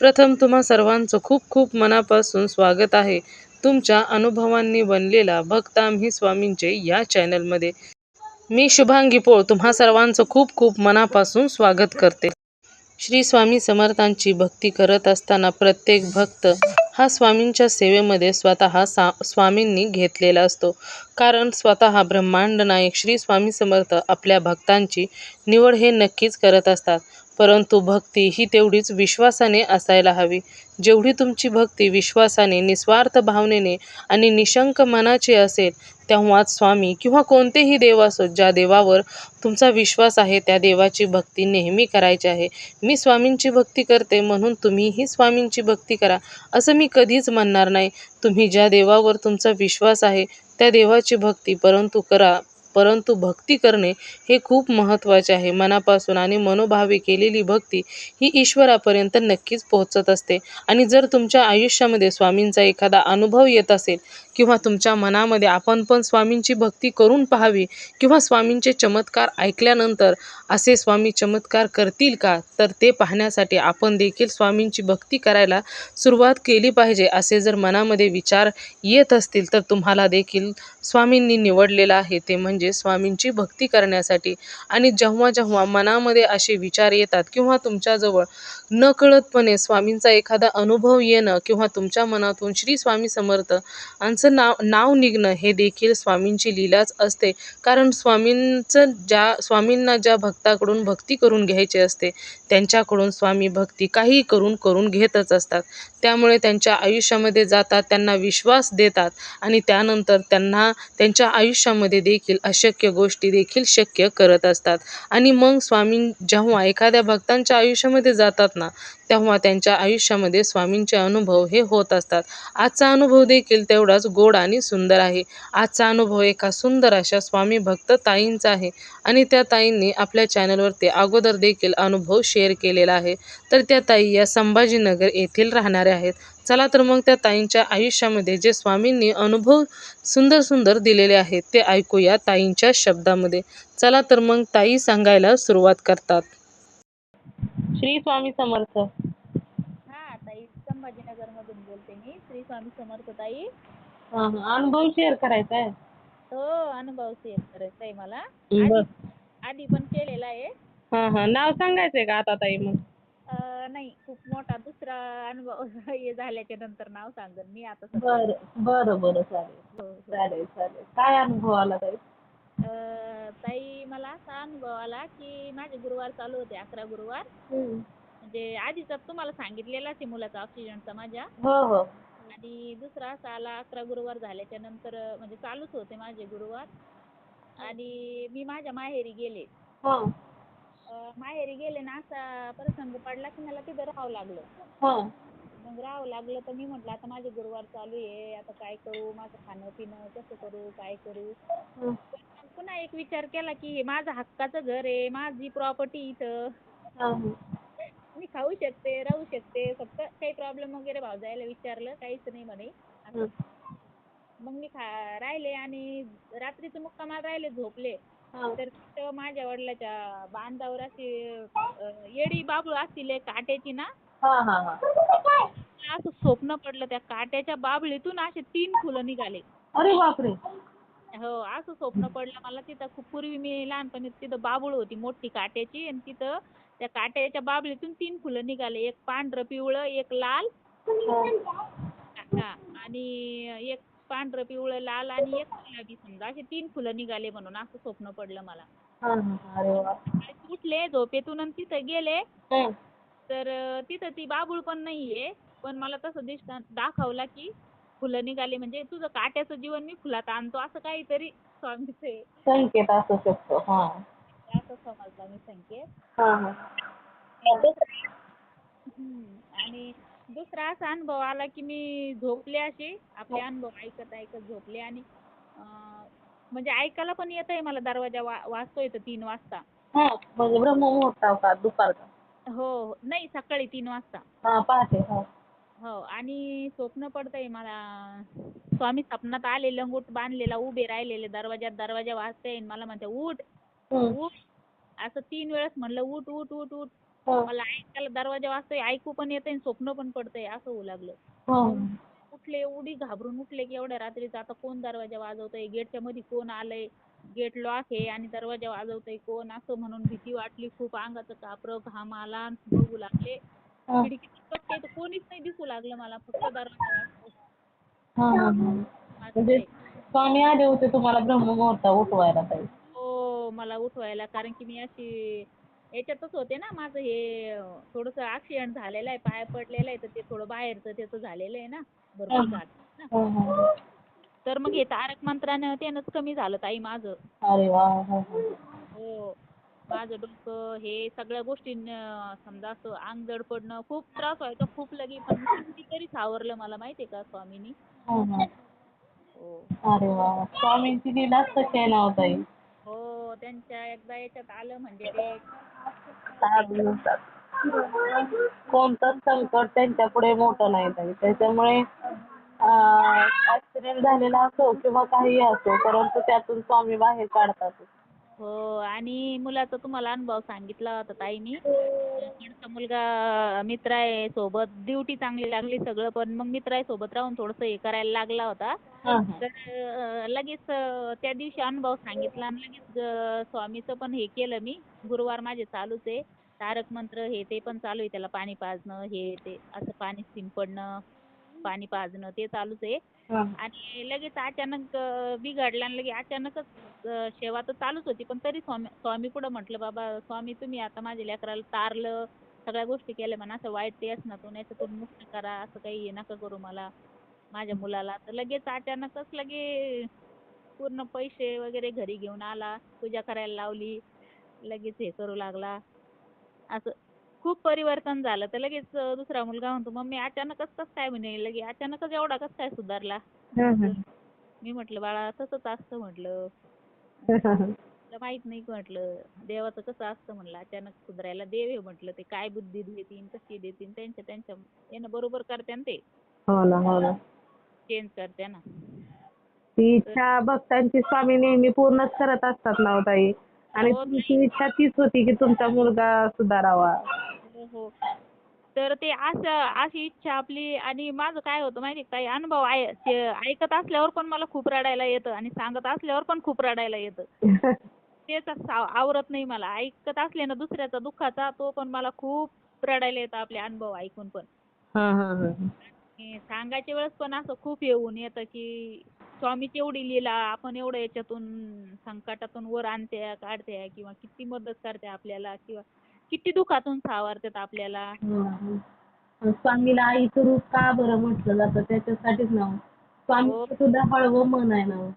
प्रथम तुम्हा सर्वांचं खूप खूप मनापासून स्वागत आहे. तुमच्या अनुभवांनी बनलेला भक्त स्वामींचे या चॅनलमध्ये. मी शुभांगी पोळ तुम्हा सर्वांचं खूप खूप मनापासून स्वागत करते. श्री स्वामी समर्थांची भक्ती करत असताना प्रत्येक भक्त हा स्वामींच्या सेवेमध्ये स्वतः सा स्वामींनी घेतलेला असतो. कारण स्वतः ब्रह्मांड नायक श्री स्वामी समर्थ आपल्या भक्तांची निवड हे नक्कीच करत असतात. परंतु भक्ती ही तेवढीच विश्वासाने असायला हवी. जेवढी तुमची भक्ती विश्वासाने निस्वार्थ भावनेने आणि निशंक मनाची असेल तेव्हाच स्वामी किंवा कोणतेही देव असो ज्या देवावर तुमचा विश्वास आहे त्या देवाची भक्ती नेहमी करायची आहे. मी स्वामींची भक्ती करते म्हणून तुम्हीही स्वामींची भक्ती करा असं मी कधीच म्हणणार नाही. तुम्ही ज्या देवावर तुमचा विश्वास आहे त्या देवाची भक्ती परंतु करा. परंतु भक्ती करणे हे खूप महत्त्वाचे आहे. मनापासून आणि मनोभावे केलेली भक्ती ही ईश्वरापर्यंत नक्कीच पोहोचत असते. आणि जर तुमच्या आयुष्यामध्ये स्वामींचा एखादा अनुभव येत असेल किंवा तुमच्या मनामध्ये आपण पण स्वामींची भक्ती करून पाहावी किंवा स्वामींचे चमत्कार ऐकल्यानंतर असे स्वामी चमत्कार करतील का? तर ते पाहण्यासाठी आपण देखील स्वामींची भक्ती करायला सुरुवात केली पाहिजे. असे जर मनामध्ये विचार येत असतील तर तुम्हाला देखील स्वामींनी निवडलेलं आहे ते म्हणजे म्हणजे स्वामींची भक्ती करण्यासाठी. आणि जेव्हा जेव्हा मनामध्ये असे विचार येतात किंवा तुमच्याजवळ नकळतपणे स्वामींचा एखादा अनुभव येणं किंवा तुमच्या मनातून श्री स्वामी समर्थ यांचं नाव नाव निघणं हे देखील स्वामींची लीलाच असते. कारण स्वामींचं ज्या स्वामींना ज्या भक्ताकडून भक्ती करून घ्यायची असते त्यांच्याकडून स्वामी भक्ती काही करून करून घेतच असतात. त्यामुळे त्यांच्या आयुष्यामध्ये जातात त्यांना विश्वास देतात आणि त्यानंतर त्यांना त्यांच्या आयुष्यामध्ये देखील अशक्य गोष्टी देखील शक्य करत असतात. आणि मग स्वामी जेव्हा एखाद्या भक्तांच्या आयुष्यामध्ये जातात ना तेव्हा त्यांच्या आयुष्यामध्ये स्वामींचे अनुभव हे होत असतात. आजचा अनुभव देखील तेवढाच गोड आणि सुंदर आहे. आजचा अनुभव एका सुंदर अशा स्वामी भक्त ताईंचा आहे. आणि त्या ताईंनी आपल्या चॅनलवरती अगोदर देखील अनुभव शेअर केलेला आहे. तर त्या ताई या संभाजीनगर येथील राहणाऱ्या आहेत. चला तर मग त्या ताईंच्या आयुष्यामध्ये जे स्वामींनी अनुभव सुंदर सुंदर दिलेले आहेत ते ऐकूया ताईंच्या शब्दामध्ये. चला तर मग ताई सांगायला सुरुवात करतात. श्री स्वामी समर्थ. हा ताई संभाजीनगर मधून बोलते मी. श्री स्वामी समर्थ ताई. हा हा. अनुभव शेअर करायचा आहे. तो अनुभव शेअर करायचा आहे मला. बर आधी आधी पण केलेला आहे. हा हा. नाव सांगायचंय का आता ताई मग? नाही खूप मोठा दुसरा अनुभव हे झाल्याच्यानंतर नाव सांगेन मी आता. बरं बरं बरं चालेल. हो, हो. चालेल चालेल. काय अनुभव आला ताई? अं, ताई मला असा अनुभव आला की माझे गुरुवार चालू होते अकरा गुरुवार. म्हणजे आधीचा तुम्हाला सांगितलेलाच आहे मुलाचा ऑक्सिजनचा माझ्या. हो हो. आणि दुसरा असा आला अकरा गुरुवार झाल्याच्यानंतर म्हणजे चालूच होते माझे गुरुवार. आणि मी माझ्या माहेरी गेले. हा. माहेरी गेले ना असा प्रसंग पडला की मला तिथं राहावं लागलं. हा. मग राहावं लागलं तर मी म्हटलं आता माझे गुरुवार चालू आहे आता काय करू? माझं खाणं पिणं कसं करू? काय करू? पुन्हा एक विचार केला की हे माझं हक्काचं घर आहे माझी प्रॉपर्टी इथं. हा, हा. मी खाऊ शकते राहू शकते फक्त काही प्रॉब्लेम वगैरे भावजायला विचारलं काहीच नाही म्हणे. मग मी खा राहिले आणि रात्रीचं मुक्कामाला राहिले झोपले. तर तिथं माझ्या वडिलाच्या बांधावर अशी येडी बाबूळ असतील एक काट्याची ना? हा, हा, हा. मला असं स्वप्न पडलं त्या काट्याच्या बाबळीतून असे तीन फुलं निघाले. अरे बापरे! हो असं स्वप्न पडलं मला तिथं. खूप पूर्वी मी लहानपणी तिथं बाबूळ होती मोठी काट्याची. आणि तिथं त्या काट्याच्या बाबळीतून तीन फुलं निघाले. एक पांढरं पिवळं एक लाल. हा आणि एक पांढरं पिवळं लाल आणि एक गुलाबी समजा असे तीन फुलं निघाले म्हणून असं स्वप्न पडलं मला हा, हा. अरे वा आणि उठले झोपेतून आणि तिथं गेले हा. तर अं, तिथं ती बाबूळ पण नाहीये पण मला तसं दिसता दाखवला की फुलं निघाले म्हणजे तुझं काट्याचं जीवन मी फुलात आणतो असं काहीतरी स्वामीचं आहे संकेत असू शकतो हा असं समजला मी संकेत हा, हा. हम्म. आणि दुसरा असा अनुभव आला की मी झोपले अशी आपले अनुभव ऐकत ऐकत झोपले आणि म्हणजे ऐकायला पण येतंय मला दरवाजा वा वाजतोय तर तीन वाजता हा म्हणजे ब्रह्ममुहूर्त का दुपारचा हो हो. नाही सकाळी तीन वाजता हा पहाटे हा हो आणि स्वप्न पडतंय मला स्वामी स्वप्नात आले लंगोट बांधलेला उभे राहिलेले दरवाजात दरवाजा वाजतंय आणि मला म्हणते उठ. उठ असं तीन वेळेस म्हणलं उठ उठ उठ उठ हा. मला ऐकायला दरवाजा वाजतोय ऐकू पण येतंय आणि स्वप्न पण पडतंय असं होऊ लागलं हा. उठले एवढी घाबरून उठले की एवढ्या रात्रीचं आता कोण दरवाजा वाजवतंय गेटच्या मध्ये कोण आलंय गेट लॉक आहे आणि दरवाजा वाजवतंय कोण असं म्हणून भीती वाटली खूप अंगाचं कापरं घाम आला आणि बघू लागले हा. खिडकीत पट्टे तर कोणीच नाही दिसू लागलं मला फक्त दरवाजा वाजतोय. हा, हा, हा. म्हणजे. स्वामी आले होते तुम्हाला ब्रह्ममुहूर्त उठवायला ताई हो मला उठवायला कारण की मी अशी याच्यातच होते ना माझं हे थोडंसं ऍक्सिडेंट झालेलं आहे पाय पडलेलं आहे तर ते थोडं बाहेरचं त्याचं झालेलं आहे ना भरपूर झालं ना हा, हा. तर मग हे तारक मंत्रानं त्यानंच कमी झालं ताई माझं अरे वा हा, हा. हो माझं डोकं हे सगळ्या गोष्टी समजा असं अंग जड पडणं खूप त्रास व्हायचा खूप लगी पण कितीतरी सावरलं मला माहितीये का स्वामीनी हा, हा. हो अरे वा स्वामींची लीलाच तशी आहे ना हो हो त्यांच्या एकदा याच्यात आलं म्हणजे ते. कोणतंच संकट त्यांच्या पुढे मोठं नाही ताई. त्याच्यामुळे ऍक्सिडेंट झालेला असो किंवा काही असो परंतु त्यातून स्वामी बाहेर काढतात हो आणि मुलाचा तुम्हाला अनुभव सांगितला होता ताई मी. त्यांचा मुलगा मित्र आहे सोबत ड्युटी चांगली लागली सगळं पण मग मित्र आहे सोबत राहून थोडंसं हे करायला लागला होता. हा, हा. तर लगेच त्या दिवशी अनुभव सांगितला आणि लगेच स्वामीचं पण हे केलं मी. गुरुवार माझे चालूच आहे. तारक मंत्र हे ते पण चालू आहे त्याला पाणी पाजणं हे ते असं पाणी शिंपडणं पाणी पाजणं ते चालूच आहे. आणि लगेच अचानक बिघडला आणि लगे अचानकच सेवा तर चालूच होती. पण तरी स्वामी स्वामी पुढं म्हटलं बाबा स्वामी तुम्ही आता माझ्या लेकराला तारलं सगळ्या गोष्टी केल्या म्हणा असं वाईट व्यसनातून याच्यातून मुक्त करा असं काही हे नका करू मला माझ्या मुलाला. तर लगेच अचानकच लगे पूर्ण पैसे वगैरे घरी घेऊन आला पूजा करायला लावली लगेच हे करू लागला. असं खूप परिवर्तन झालं. तर लगेच दुसरा मुलगा म्हणतो मम्मी अचानकच कसं काय म्हणे? लगे अचानकच एवढा कसं काय सुधारला? मी म्हटलं बाळा तसंच असतं म्हटलं. तुला माहीत नाही म्हटलं देवाचं कसं असतं म्हणलं अचानक सुधारायला देव आहे म्हटलं ते काय बुद्धी देतील कशी देतील त्यांच्या त्यांच्या यानं बरोबर करते ना ते. हो ना हो चेंज करते ना. ती इच्छा भक्तांची स्वामी नेहमी पूर्णच करत असतात ना हो ताई. आणि हो. तुमची इच्छा तीच होती की तुमचा मुलगा सुधारावा. हो. हो तर ते असं अशी इच्छा आपली आणि माझं काय होतं माहिती का? ताई अनुभव आहे ते ऐकत असल्यावर पण मला खूप रडायला येतं आणि सांगत असल्यावर पण खूप रडायला येतं. तेच असं आव- आवरत नाही मला. ऐकत असले ना दुसऱ्याचा दुःखाचा तो पण मला खूप रडायला येतं आपले अनुभव ऐकून पण. हा हा हा आणि सांगायच्या वेळेस पण असं खूप येऊन येतं की स्वामीची एवढी लीला आपण एवढं याच्यातून संकटातून वर आणते काढते किंवा किती मदत करते आपल्याला किंवा किती दुःखातून सावरतात आपल्याला. स्वामीला आईचं रूप का बरं म्हटलं जातं त्याच्यासाठीच ना हो. स्वामीचं सुद्धा हळवं मन आहे ना हो.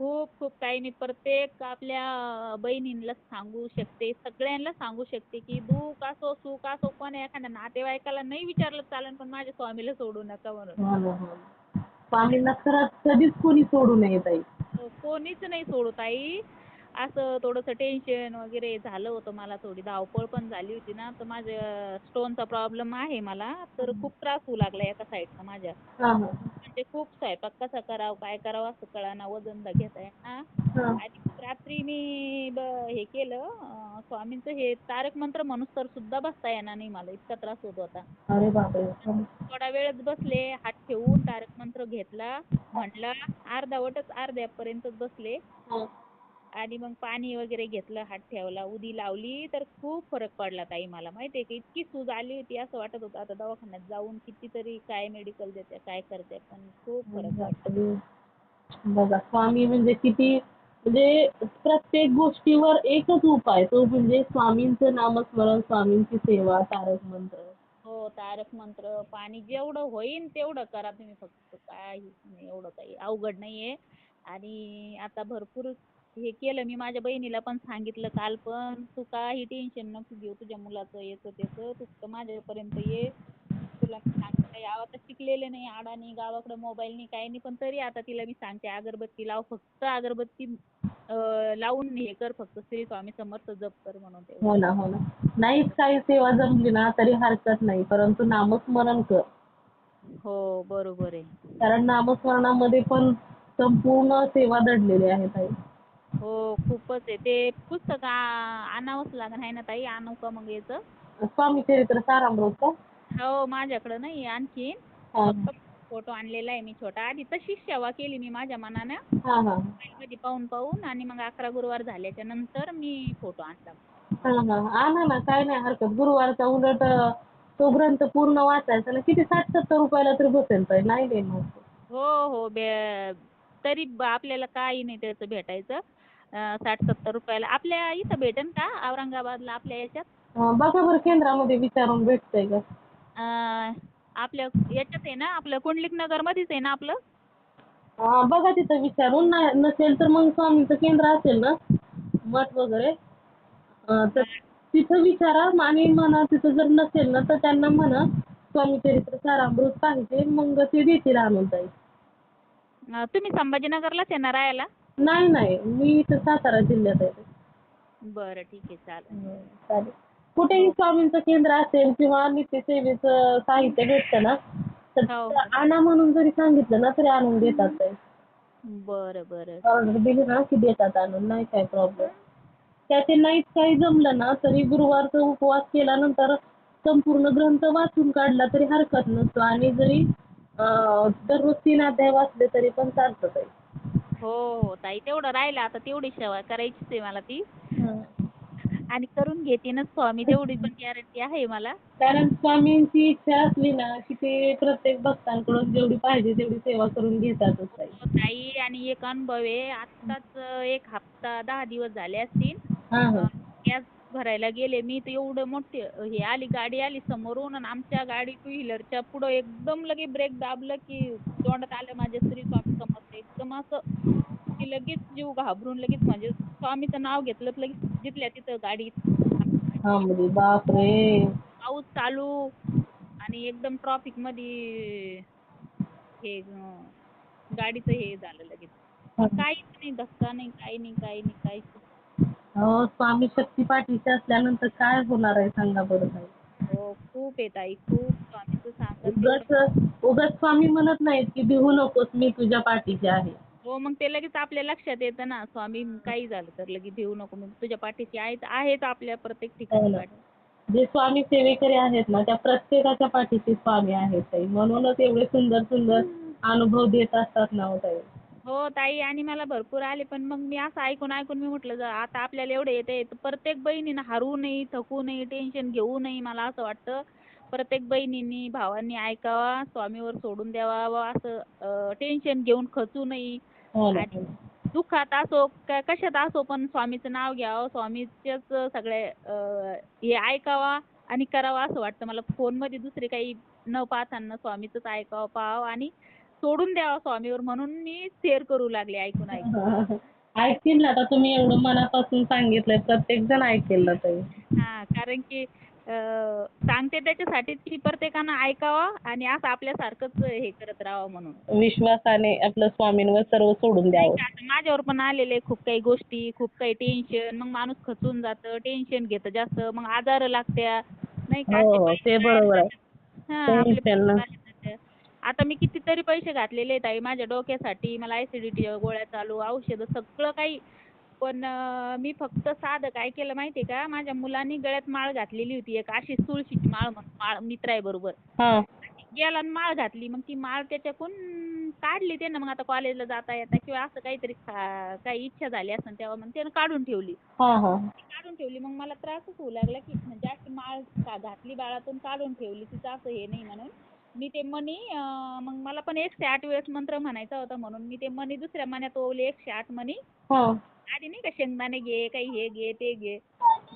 खूप खूप काही मी प्रत्येक आपल्या बहिणींना सांगू शकते सगळ्यांना सांगू शकते की दुःख असो सुख असो पण एखाद्या नातेवाईकाला नाही विचारलं चालेल पण माझ्या स्वामीला सोडू नका म्हणून हो हो. स्वामींना खरंच कधीच कोणी सोडू नये ताई हो, कोणीच नाही सोडू ताई असं थोडंसं टेन्शन वगैरे झालं होतं मला थोडी. धावपळ पण झाली होती ना तर माझ्या स्टोनचा प्रॉब्लेम आहे मला. तर खूप त्रास होऊ लागला एका साईडचा माझ्या. म्हणजे खूप स्वयंपाक कसा करावं काय करावं असं कळाना वजन दा घेता हा. आणि रात्री मी ब हे केलं अं, स्वामींचं हे तारक मंत्र म्हणून तर सुद्धा बसता येणार नाही मला इतका त्रास होत होता. अरे बापरे. थोडा वेळच बसले हात ठेवून तारक मंत्र घेतला म्हणला अर्धावटच अर्ध्यापर्यंतच बसले. हा. आणि मग पाणी वगैरे घेतलं हात ठेवला उदी लावली तर खूप फरक पडला ताई मला. माहितीये की इतकी सूज आली होती असं वाटत होतं आता दवाखान्यात जाऊन कितीतरी काय मेडिकल देते काय करते पण खूप फरक पडला बघा स्वामी म्हणजे किती म्हणजे प्रत्येक गोष्टीवर एकच उपाय तो म्हणजे स्वामींचं नामस्मरण स्वामींची सेवा तारक मंत्र. हो तारक मंत्र पाणी जेवढं होईन तेवढं करा तुम्ही फक्त काही नाही एवढं काही अवघड नाहीये. आणि आता भरपूर हे केलं मी माझ्या बहिणीला पण सांगितलं काल पण तू काही टेन्शन नको घेऊ तुझ्या मुलाचं याचं त्याचं तू फक्त माझ्यापर्यंत ये. तुला मी सांगते आता शिकलेले नाही अडाणी गावाकडं मोबाईल नाही काही नाही पण तरी आता तिला मी सांगते अगरबत्ती लाव फक्त अगरबत्ती अं, लावून हे कर फक्त श्री स्वामी समर्थ जप कर म्हणून ते हो ना हो ना. नाही काही सेवा जमली ना तरी हरकत नाही परंतु नामस्मरण कर. हो बरोबर आहे. कारण नामस्मरणामध्ये पण संपूर्ण सेवा दडलेली आहे ताई. हो खूपच आहे. ते पुस्तक आ- आणावंच लागेल आहे ना ताई? आणू का मग याचं? स्वामी चरित्र सारामृत का? हो माझ्याकडं नाही आणखीन. हा फोटो आणलेला आहे मी छोटा. आधी तशीच सेवा केली मी माझ्या मनानं. हा हा. मध्ये पाहून पाहून आणि मग अकरा गुरुवार झाल्याच्यानंतर मी फोटो आणला. हा हा. आणा ना काय नाही हरकत. गुरुवारचा उलट अं, तो ग्रंथ पूर्ण वाचायचा ना किती साठ सत्तर रुपयाला तरी बसेल ताई नाही मग हो हो. बे तरी ब- आपल्याला काही नाही त्याचं भेटायचं. साठ सत्तर रुपयाला. आपल्या इथं भेटेन का औरंगाबादला आपल्या याच्यात? अं, बघा बरं केंद्रामध्ये विचारून भेटतंय का? अं, आपल्या याच्यात आहे ना आपलं कुंडलिक नगरमध्येच आहे ना आपलं? अं, बघा तिथं विचारून. ना नसेल तर मग स्वामीचं केंद्र असेल ना? मठ वगैरे. अं, तर तिथं विचारा आणि म्हणा तिथं जर नसेल ना तर त्यांना म्हणा स्वामी चरित्र सारामृत पाहिजे मग ते देतील आणून ताई. अं, तुम्ही संभाजीनगरलाच आहे ना राहायला? नाही नाही. मी इथं सातारा जिल्ह्यात आहे. बरं ठीक आहे. चालेल. हं, चालेल. कुठेही स्वामींचं केंद्र असेल किंवा नित्यसेवेचं साहित्य भेटतं ना तर हो. तिथं आणा म्हणून जरी सांगितलं ना तरी आणून देतात ते. बरं बरं. ऑर्डर दिली ना की देतात आणून नाही काय प्रॉब्लेम त्याचे नाहीच काही जमलं ना तरी गुरुवारचा उपवास केल्यानंतर संपूर्ण ग्रंथ वाचून काढला तरी हरकत नसतो. आणि जरी अं, दररोज तीन अध्याय वाचले तरी पण चालतं ताई हो हो ताई. तेवढं राहिलं. आता तेवढी सेवा करायचीच आहे मला ती. आणि करून घेतीनच स्वामी. तेवढी पण गॅरंटी आहे मला. कारण स्वामींची इच्छा असली ना की ते प्रत्येक भक्तांकडून जेवढी पाहिजे तेवढी सेवा करून घेतातच ताई. हो ताई. आणि एक अनुभव आहे. आत्ताच एक हप्ता दहा दिवस झाले असतील. हां हां. गॅस भरायला गेले मी तर एवढं मोठे हे आली गाडी आली समोरून आणि आमच्या गाडी टू व्हीलरच्या पुढं एकदम लगे ब्रेक दाबलं की तोंडात आलं माझ्या श्री स्वामी समर्थ एकदम असं की लगेच जीव घाबरून लगेच म्हणजे स्वामीचं नाव घेतलं तर लगेच जिथल्या तिथं गाडी. बापरे. पाऊस चालू आणि एकदम ट्रॉफिकमध्ये हे अं, गाडीचं हे झालं लगेच. काहीच नाही धक्का नाही काही नाही काही नाही काहीच नाही. हो स्वामी शक्ती पाठीचे असल्यानंतर काय होणार आहे सांगा बरं ताई. हो खूप आहे ताई खूप स्वामीचं सांगत उगाच उगाच स्वामी म्हणत नाहीत की भिवू नकोस मी तुझ्या पाठीशी आहे. हो मग ते लगेच आपल्या लक्षात येतं ना स्वामी काही झालं तर लगेच देऊ नको मी तुझ्या पाठीशी आहेच आहेच आपल्या प्रत्येक हो ठिकाणी ना. पाठी. जे स्वामी सेवेकरी आहेत ना त्या प्रत्येकाच्या पाठीशी स्वामी आहेत ताई. म्हणूनच एवढे सुंदर सुंदर अनुभव देत असतात ना हो ताई. हो ताई आणि मला भरपूर आले पण मग मी असं ऐकून ऐकून मी म्हटलं जा आता आपल्याला एवढे येते तर प्रत्येक बहिणीनं हरू नये थकू नये टेन्शन घेऊ नये मला असं वाटतं. प्रत्येक बहिणींनी भावांनी ऐकावा स्वामीवर सोडून द्यावा व असं टेन्शन घेऊन खचू नये. हो आणि दुःखात असो का कशात असो पण स्वामीचं नाव घ्यावं स्वामीचेच सगळे हे ऐकावा आणि करावा असं वाटतं. मला फोनमध्ये दुसरे काही न पाहताना स्वामीचंच ऐकावं पाहावं आणि सोडून द्यावं स्वामीवर म्हणून मी शेअर करू लागले ऐकून ऐकून. ऐकतील ना आता तुम्ही एवढं मनापासून सांगितलंय प्रत्येक जण ऐकेल ना ताई हा कारण की अं, सांगते त्याच्यासाठीच की प्रत्येकानं ऐकावं आणि असं आपल्यासारखंच हे करत राहावं म्हणून. विश्वासाने आपलं स्वामींवर सर्व सोडून द्यावं. आता माझ्यावर पण आलेले खूप काही गोष्टी खूप काही टेन्शन मग माणूस खचून जातं टेन्शन घेतं जास्त मग आजार लागत्या. नाही का हो, हो, ते बरोबर आहे. हा, आपले ना. आता मी कितीतरी पैसे घातलेले आहेत आई माझ्या डोक्यासाठी. मला ऍसिडिटीच्या गोळ्या चालू औषधं सगळं काही. पण मी फक्त साधं काय केलं माहितीये का? माझ्या मुलांनी गळ्यात माळ घातलेली होती एक अशी तुळशीची माळ म्हणून माळ मित्र आहे बरोबर. हा. गेला आणि माळ घातली. मग ती माळ त्याच्याकडून काढली त्यानं. मग आता कॉलेजला जाता येता किंवा असं काहीतरी खा- काही इच्छा झाली असेल तेव्हा मग त्यानं काढून ठेवली. ती काढून ठेवली. मग मला त्रासच होऊ लागला की म्हणजे अशी माळ का- घातली बाळातून काढून ठेवली. तिचं असं हे नाही म्हणून. मी ते अं, मग मला पण एकशे आठ वेळेस मंत्र म्हणायचा होता म्हणून. मी ते मनी दुसऱ्या मण्यात ओवले एकशे आठ मनी. हा. आधी नाही का शेंगदाणे घे काही हे घे ते घे.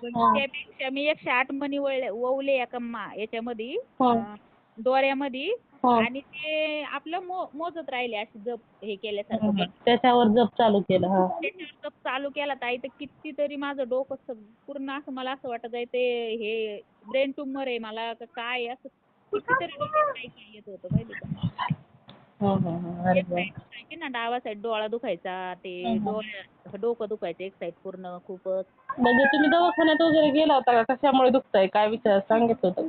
त्यापेक्षा मी एकशे आठ मनी वळले ओवले एका मा याच्यामध्ये हा. अं, दोऱ्यामध्ये हा. आणि ते आपलं मो मोजत राहिले असे जप हे केल्यासारखं त्याच्यावर जप चालू केलं हा. त्याच्यावर जप चालू केला ताई तर कितीतरी माझं डोकं सग- पूर्ण असं मला असं वाटत आहे ते हे ब्रेन ट्यूमर आहे मला का काय असं डावा साईड डोळा दुखायचा ते. डोळ्या डोकं दुखायचं एक साईड पूर्ण खूपच म्हणजे तुम्ही दवाखान्यात वगैरे गेला होता का? कशामुळे दुखतंय? काय विचार सांगितलं होतं?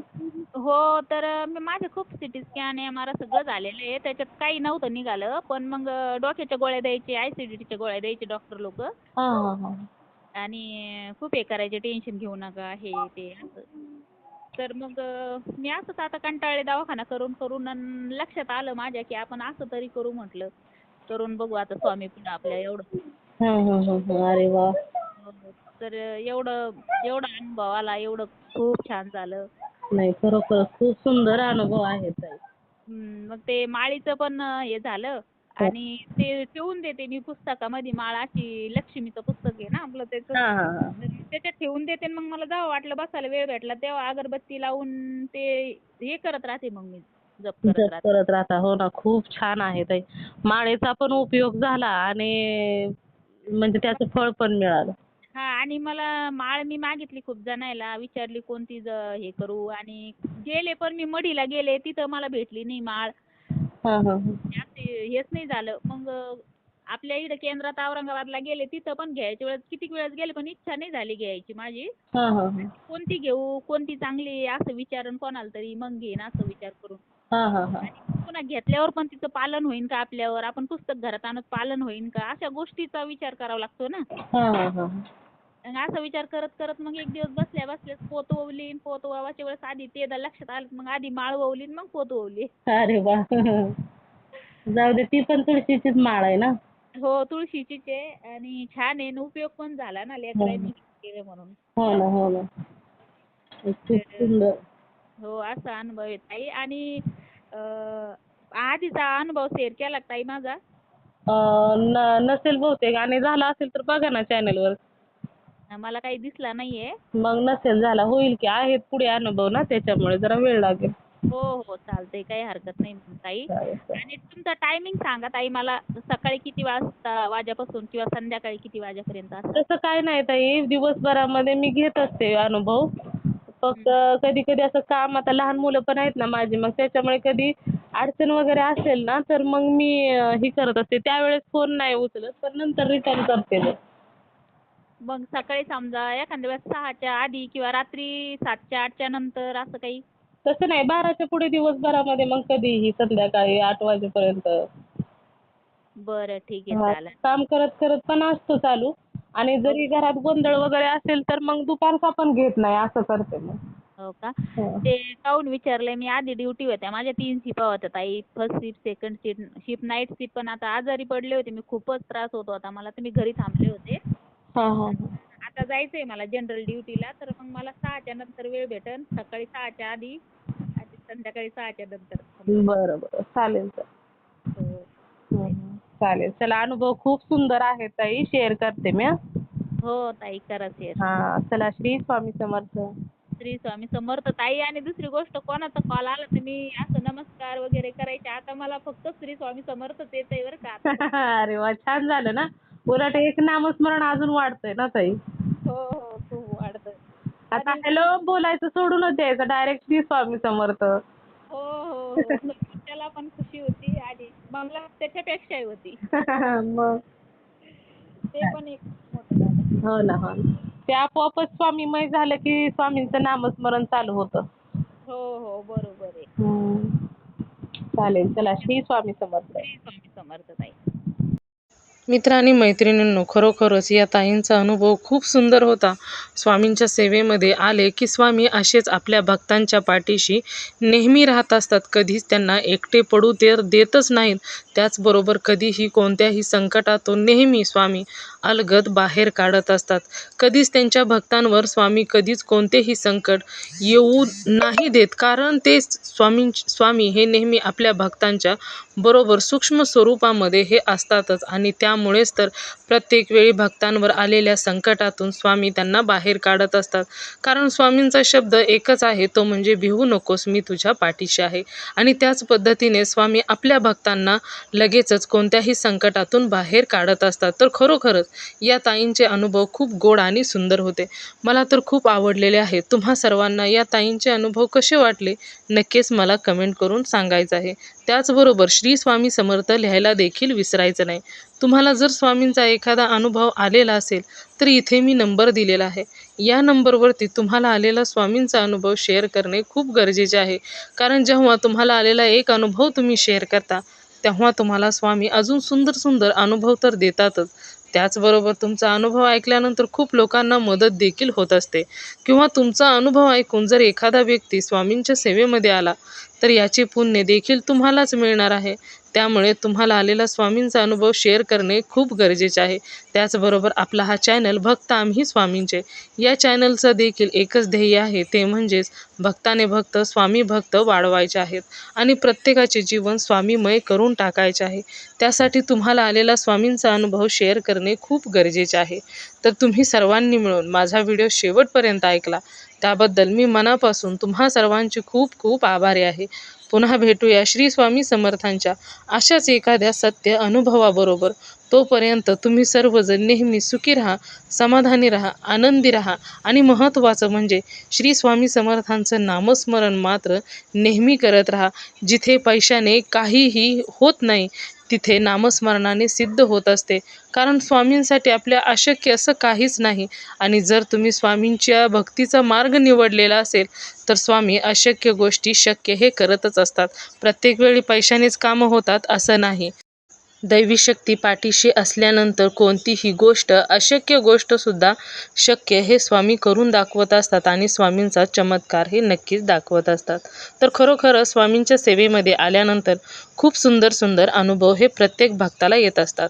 हो तर मी माझे खूप सिटी स्कॅन एम आर सगळं झालेलं आहे. त्याच्यात काही नव्हतं निघालं पण मग डोक्याच्या गोळ्या द्यायचे ॲसिडिटीच्या गोळ्या द्यायचे डॉक्टर लोक. आणि खूप हे करायचे टेन्शन घेऊ नका हे ते असं. तर मग मी असंच आता कंटाळले दवाखाना करून करून लक्षात आलं माझ्या की आपण असं तरी करू म्हटलं. करून बघू आता स्वामी पुढं आपल्या एवढं. हं, हं, हं, हं. अरे वा. तर एवढं एवढा अनुभव आला एवढं खूप छान झालं. नाही खरोखर खूप सुंदर अनुभव आहे ताई. हम्म, मग ते माळीचं पण हे झालं. आणि ते ठेवून देते मी पुस्तकामध्ये. माळ अशी लक्ष्मीचं पुस्तक आहे ना आपलं त्याचं. हा हा हा. त्याच्यात ठेवून देते आणि मग मला जेव्हा वाटलं बसायला वेळ भेटला तेव्हा अगरबत्ती लावून ते हे करत राहते मग मी जप करत जप राहते. करत राहता. हो ना खूप छान आहे ताई. माळेचा पण उपयोग झाला आणि म्हणजे त्याचं फळ पण मिळालं. हा आणि मला माळ मी मागितली खूप जणायला विचारली कोणती ज- हे करू आणि गेले पण मी मढीला गेले तिथं मला भेटली नाही माळ. हा हा हा. जास्त हेच नाही झालं. मग आपल्या इकडे केंद्रात औरंगाबादला गेले तिथं पण घ्यायच्या वेळेस किती वेळेस गेले पण इच्छा नाही झाली घ्यायची माझी. हा हा हा. कोणती घेऊ कोणती चांगली आहे असं विचारून कोणाला तरी मग घेईन असं विचार करून. हा हा हा. पुन्हा घेतल्यावर पण तिचं पालन होईन का आपल्यावर? आपण पुस्तक घरात आणत पालन होईन का? अशा गोष्टीचा विचार करावा लागतो ना. हा हा हा. असा विचार करत करत मग एक दिवस बसल्या बसल्याच पोत ओवली पोत ओवायच्या वेळेस आधी ते लक्षात आलं मग आधी माळ ओवली मग पोत ओवली. अरे वा. जाऊ दे ती पण तुळशीचीच माळ आहे ना. हो तुळशीचीच आहे आणि छान आहे. आणि उपयोग पण झाला ना लेकरांनी केलं म्हणून. हो ना हो ना. खूप सुंदर. हो असा अनुभव आहे ताई. आणि अं, आधीचा अनुभव शेअर केला का ताई माझा? अं, न- नसेल बहुतेक. आणि झाला असेल तर बघा ना चॅनलवर मला काही दिसला नाहीये. मग नसेल झाला. होईल की. आहेत पुढे अनुभव ना त्याच्यामुळे जरा वेळ लागेल. हो हो चालतंय. काही हरकत नाही ताई. चालेल, चालेल. आणि तुमचा टायमिंग सांगा ताई. मला सकाळी किती वाजता वाजेपासून किंवा संध्याकाळी किती वाजेपर्यंत असतं तसं काय नाही ताई. दिवसभरामध्ये मी घेत असते अनुभव. फक्त कधी कधी असं काम आता लहान मुलं पण आहेत ना माझी मग त्याच्यामुळे कधी अडचण वगैरे असेल ना तर मग मी अं, हे करत असते. त्यावेळेस फोन नाही उचलत पण नंतर रिटर्न करते मग. मग सकाळी समजा एखाद्या वेळेस सहाच्या आधी किंवा रात्री सातच्या आठच्या नंतर असं काही? तसं नाही बाराच्या पुढे दिवसभरामध्ये मग कधीही संध्याकाळी आठ वाजेपर्यंत. बरं ठीक आहे चालेल. काम करत करत पण असतो चालू. आणि जरी घरात गोंधळ वगैरे असेल तर मग दुपारचा पण घेत नाही असं करते मग हो का? हो. ते काहून विचारलंय मी आधी ड्युटी होत्या माझ्या तीन शिपा होत्या ताई. First shift second shift shift night shift पण आता आजारी पडले होते मी खूपच त्रास होत होता मला मी घरी थांबले होते. हा हा. हा. आता जायचंय मला जनरल ड्युटीला तर मग मला सहाच्या नंतर वेळ भेटेल सकाळी सहाच्या आधी आणि संध्याकाळी सहाच्या नंतर. बरं बरं चालेल हो. चालेल. चला अनुभव खूप सुंदर आहे ताई. शेअर करते मी हं. ताई करा शेअर हा चला श्री स्वामी समर्थ. श्री स्वामी समर्थ ताई आणि दुसरी गोष्ट कोणाचा कॉल आला तर मी असं नमस्कार वगैरे करायचे. आता मला फक्त श्री स्वामी समर्थच येतंय बरं का. अरे वा छान झालं ना. उलट एक नामस्मरण अजून वाढतंय ना ताई? हो हो खूप आता हॅलो बोलायचं सोडूनच द्यायचं. डायरेक्ट श्री स्वामी समर्थ. हो हो हो. त्याला पण खुशी होती आणि मला त्याच्यापेक्षाही होती. मग. ते पण एक मोठं झालं. हो ना हो ना. ते आपोआपच स्वामीमय झालं की स्वामींचं नामस्मरण चालू होतं. हो हो बरोबर आहे. हम्म. चालेल चला. श्री स्वामी समर्थ. श्री स्वामी समर्थ ताई. मित्र आणि मैत्रिणींनो खरोखरच या ताईंचा अनुभव खूप सुंदर होता. स्वामींच्या सेवेमध्ये आले की स्वामी असेच आपल्या भक्तांच्या पाठीशी नेहमी राहत असतात. कधीच त्यांना एकटे पडू ते देतच नाहीत. त्याचबरोबर कधीही कोणत्याही संकटातून नेहमी स्वामी अलगद बाहेर काढत असतात. कधीच त्यांच्या भक्तांवर स्वामी कधीच कोणतेही संकट येऊ नाही देत. कारण ते स्वामी स्वामी हे नेहमी आपल्या भक्तांच्या बरोबर सूक्ष्म स्वरूपामध्ये हे असतातच. आणि त्यामुळेच तर प्रत्येक वेळी भक्तांवर आलेल्या संकटातून स्वामी त्यांना बाहेर काढत असतात. कारण स्वामींचा शब्द एकच आहे तो म्हणजे भिवू नकोस मी तुझ्या पाठीशी आहे. आणि त्याच पद्धतीने स्वामी आपल्या भक्तांना लगेचच कोणत्याही संकटातून बाहेर काढत असतात. तर खरोखरच या ताईंचे अनुभव खूप गोड आणि सुंदर होते. मला तर खूप आवडलेले आहे. तुम्हा सर्वांना या ताईंचे अनुभव कसे वाटले? नक्कीच मला कमेंट करून सांगायचं आहे. त्याचबरोबर श्री स्वामी समर्थ लिहायला देखील विसरायचं नाही. तुम्हाला जर स्वामींचा एखादा अनुभव आलेला असेल तर इथे मी नंबर दिलेला आहे. या नंबरवरती तुम्हाला आलेला स्वामींचा अनुभव शेअर करणे खूप गरजेचे आहे. कारण जेव्हा तुम्हाला आलेला एक अनुभव तुम्ही शेअर करता तेव्हा तुम्हाला स्वामी अजून सुंदर सुंदर अनुभव तर देतातच. त्याचबरोबर तुमचा अनुभव ऐकल्यानंतर खूप लोकांना मदत देखील होत असते. किंवा तुमचा अनुभव ऐकून जर एखादा व्यक्ती स्वामींच्या सेवेमध्ये आला तर याचे पुण्य देखील तुम्हालाच मिळणार आहे. त्यामुळे तुम्हाला आलेला स्वामींचा अनुभव शेअर करणे खूप गरजेचे आहे. त्याचबरोबर आपला हा चॅनल भक्त आम्ही स्वामींचे. या चॅनलचं देखील एकच ध्येय आहे ते म्हणजेच भक्ताने भक्त स्वामी भक्त वाढवायचे आहेत आणि प्रत्येकाचे जीवन स्वामीमय करून टाकायचे आहे. त्यासाठी तुम्हाला आलेला स्वामींचा अनुभव शेअर करणे खूप गरजेचे आहे. तर तुम्ही सर्वांनी मिळून माझा व्हिडिओ शेवटपर्यंत ऐकला. त्याबद्दल मी मनापासून तुम्हा सर्वांची खूप खूप आभारी आहे. पुन्हा भेटूया श्री स्वामी समर्थांच्या अशाच एखाद्या सत्य अनुभवाबरोबर. तोपर्यंत तुम्ही सर्वजण नेहमी सुखी राहा समाधानी राहा आनंदी राहा. आणि महत्त्वाचं म्हणजे श्री स्वामी समर्थांचं नामस्मरण मात्र नेहमी करत राहा. जिथे पैशाने काहीही होत नाही तिथे नामस्मरणाने सिद्ध होत असते. कारण स्वामींसाठी आपल्या अशक्य असं काहीच नाही. आणि जर तुम्ही स्वामींच्या भक्तीचा मार्ग निवडलेला असेल तर स्वामी अशक्य गोष्टी शक्य हे करतच असतात. प्रत्येक वेळी पैशानेच कामं होतात असं नाही. दैवी शक्ती पाठीशी असल्यानंतर कोणतीही गोष्ट अशक्य गोष्टसुद्धा शक्य हे स्वामी करून दाखवत असतात आणि स्वामींचा चमत्कार हे नक्कीच दाखवत असतात. तर खरोखर स्वामींच्या सेवेमध्ये आल्यानंतर खूप सुंदर सुंदर अनुभव हे प्रत्येक भक्ताला येत असतात.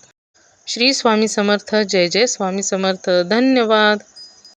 श्री स्वामी समर्थ जय जय स्वामी समर्थ. धन्यवाद.